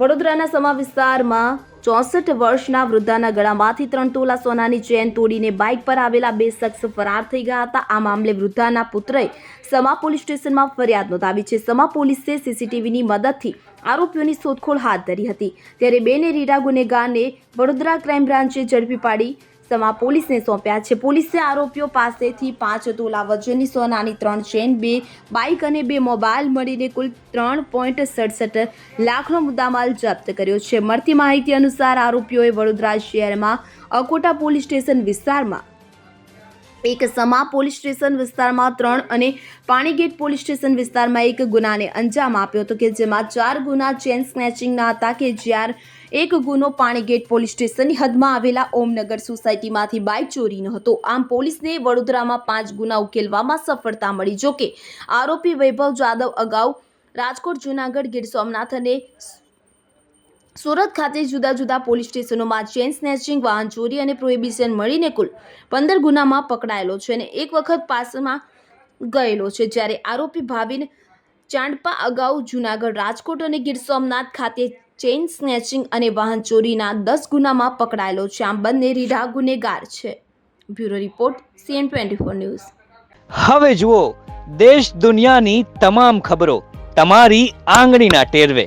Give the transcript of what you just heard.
વડોદરાના સમા વિસ્તારમાં ચોસઠ વર્ષના વૃદ્ધાના ગળામાંથી ત્રણ તોલા સોનાની ચેન તોડીને બાઇક પર આવેલા બે શખ્સ ફરાર થઈ ગયા હતા. આ મામલે વૃદ્ધાના પુત્રએ સમા પોલીસ સ્ટેશનમાં ફરિયાદ નોંધાવી છે. સમા પોલીસે સીસીટીવીની મદદથી આરોપીઓની શોધખોળ હાથ ધરી હતી. ત્યારે બેને રીડા ગુનેગારને વડોદરા ક્રાઇમ બ્રાન્ચે ઝડપી પાડી સમા પોલીસને સોંપ્યા છે. પોલીસે આરોપીઓ પાસેથી પાંચ તોલા વજનની સોનાની ત્રણ ચેન, બે બાઇક અને બે મોબાઈલ મળીને કુલ ત્રણ પોઈન્ટ સડસઠ લાખનો મુદ્દામાલ જપ્ત કર્યો છે. મળતી માહિતી અનુસાર આરોપીઓએ વડોદરા શહેરમાં અકોટા પોલીસ સ્ટેશન વિસ્તારમાં એક સમા પોલીસ સ્ટેશન વિસ્તારમાં ત્રણ અને પાણીગેટ પોલીસ સ્ટેશન વિસ્તારમાં એક ગુનાને અંજામ આપ્યો હતો કે જેમાં ચાર ગુના ચેન સ્નેચિંગના હતા કે જ્યાર એક ગુનો પાણીગેટ પોલીસ સ્ટેશનની હદમાં આવેલા ઓમનગર સોસાયટીમાંથી બાઇક ચોરીનો હતો. આમ પોલીસને વડોદરામાં પાંચ ગુના ઉકેલવામાં સફળતા મળી. જોકે આરોપી વૈભવ જાદવ અગાઉ રાજકોટ, જૂનાગઢ, ગીર સોમનાથ અને સુરત ખાતે જુદા જુદા પોલીસ સ્ટેશનોમાં ચેન સ્નેચિંગ, વાહન ચોરી અને પ્રોહિબિશન મળીને કુલ પંદર ગુનામાં પકડાયેલો છે અને એક વખત પાસમાં ગયેલો છે જ્યારે આરોપી ભાવિન ચાંડપા અગાઉ જુનાગઢ રાજકોટ અને ગીર સોમનાથ ખાતે ચેઇન સ્નેચિંગ અને વાહન ચોરીના દસ ગુનામાં પકડાયેલો છે. આમ બંને રીઢા ગુનેગાર છે. Bureau report, CN twenty four news. હવે જુઓ, દેશ દુનિયાની તમામ ખબરો તમારી આંગળીના ટેરવે.